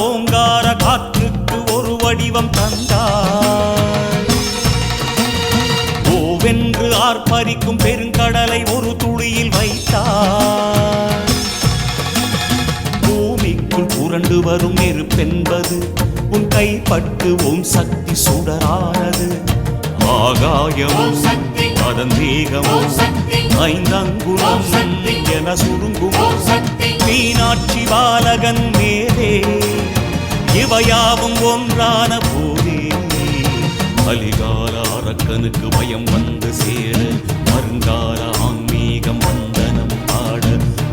ஓங்கார காற்றுக்கு ஒரு வடிவம் தந்தார் ஓவென்று ஆர்ப்பரிக்கும் பெருங்கடலை ஒரு துளியில் வைத்தார் பூமிக்குள் புரண்டு வரும் நெருப்பென்பது உன் கைப்பட்டு ஓம் சக்தி சுடரானது ஆகாயமும் சக்தி. அதன் வேகமும் ஐந்தங்குணம் என சுருங்குமோ மீனாட்சி பாலகன் மேலே இவையாவும் ஒன்றான போதே. கலிகால அரக்கனுக்கு பயம் வந்து சேர வருங்கால ஆன்மீகம் வந்தனம் பாட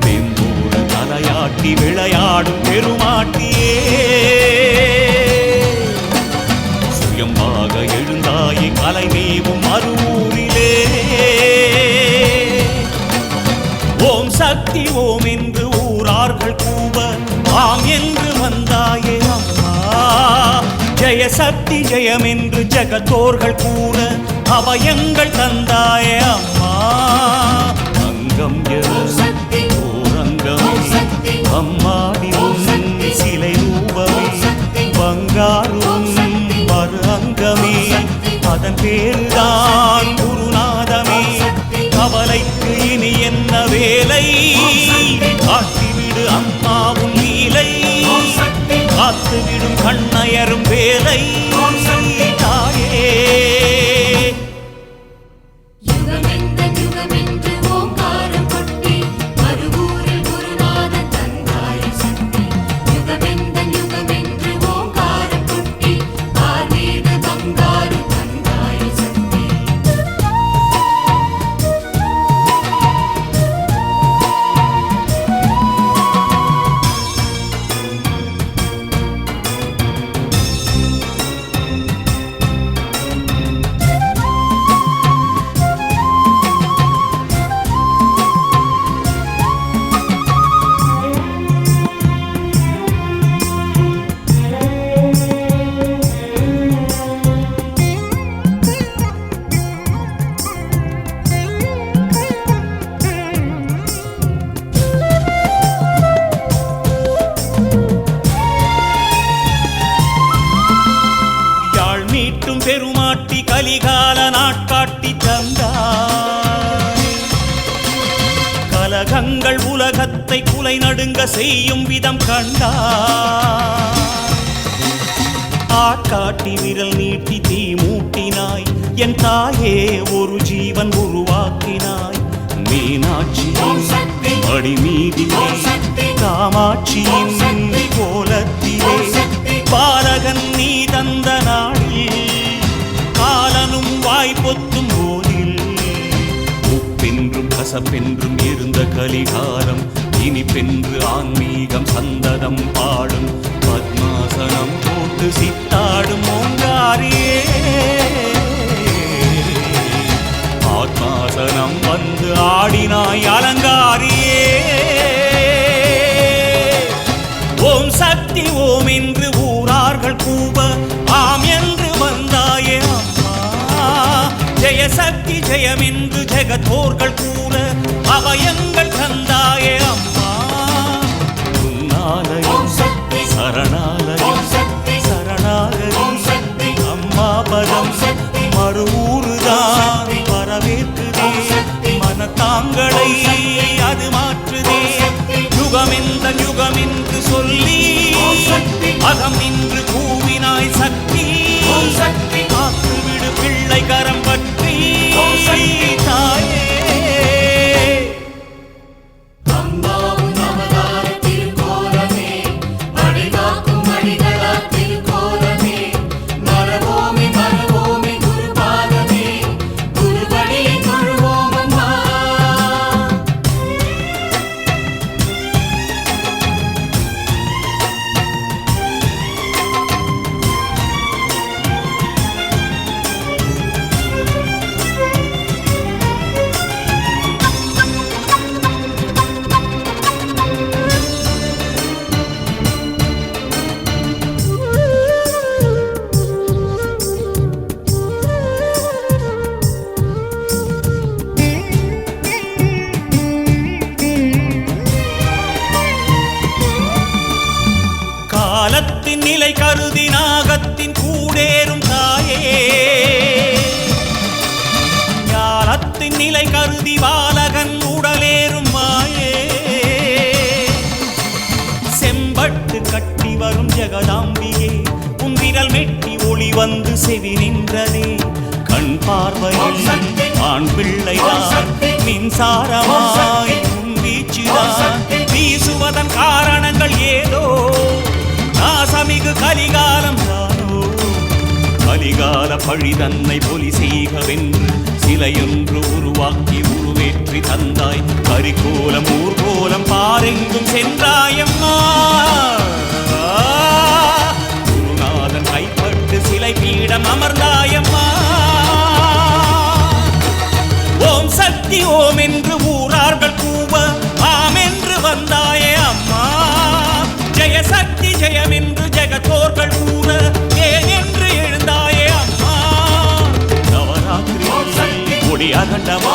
வெம்போடு தலையாட்டி விளையாடும் பெருமாட்டியே. சுயம்பாக எழுந்தாய் கலை மேவும் மறுவூரிலே ஓம் சக்தி ஓம் என்று ஊரார்கள் கூவ ஆம் என்று வந்தாயே அம்மா. ஜெய சக்தி ஜெயம் என்று ஜகத்தோர்கள் கூற. அவயங்கள் தந்தாயே அம்மா. அங்கம் ஓம் சக்தி. ஓரங்கமே. அம்மாடி சிலை ரூபமே. பங்காரும் மறு அங்கமே. அதன் பேருதான் கவலைக்கு இனி என்ன வேலை? ஓம் காட்டிவிடு அம்மாவும் லீலை காத்துவிடும் கண்ணயரும் வேலை. தாயே. யுகமெந்த யுகமென்று உலகத்தை குலை நடுங்க செய்யும் விதம் கண்டாய் ஆட்காட்டி விரல் நீட்டி தீ மூட்டினாய். என் தாயே ஒரு ஜீவன் உருவாக்கினாய். மீனாட்சி ஓம் மீதிலே காமாட்சியின் கோலத்திலே. ஓம் பாலகன் நீ தந்த நாளில் காலனும் வாய் கசப்பென்றும் இருந்த கலிகாலம் இனிப்பென்று ஆன்மீகம் சந்ததம் பாடும். பத்மாசனம் போட்டு சித்தாடும் ஓங்காரியே ஆத்மாசனம் வந்து ஆடினாய் அலங்காரியே ஓம் சக்தி ஓம் என்று ஊரார்கள் கூப ஆம் என்று வந்தாயே அம்மா. ஜெய சக்தி ஜெயம் ஜெகத்தோர்கள் கூற அபயங்கள் தந்தாயே அம்மா உன்னாலயம் சக்தி. சரணாலயம் சக்தி. சரணாகதி ஓம் சக்தி. அம்மா பதம் ஓம் சக்தி. ஓம் சக்தி. மனத்தாங்களை. அது மாற்றுதே. யுகமெந்த யுகமென்று சொல்லி. அகம் நின்று கூவினாய் சக்தி சக்தி. காத்து விடு வந்து செவி நின்றதே கண் பார்வையில் ஆண் பிள்ளைதான். மின்சாரமாய் வீச்சுதான். வீசுவதன் காரணங்கள் ஏதோ. நாசமிகு கலிகாலம் தானோ. கலிகால பழி தன்னை பொலி செய்கவென்று சிலையொன்று உருவாக்கி உருவேற்றி தந்தாய். கரிகோலம் ஊர்கோலம் பாரெங்கும் சென்றாயம்மா. ஜெய சக்தி ஜெயம் என்று ஜெகத்தோர்கள் கூற ஏன் என்று எழுந்தாயே அம்மா. நவராத்திரி ஒளி அகண்டமா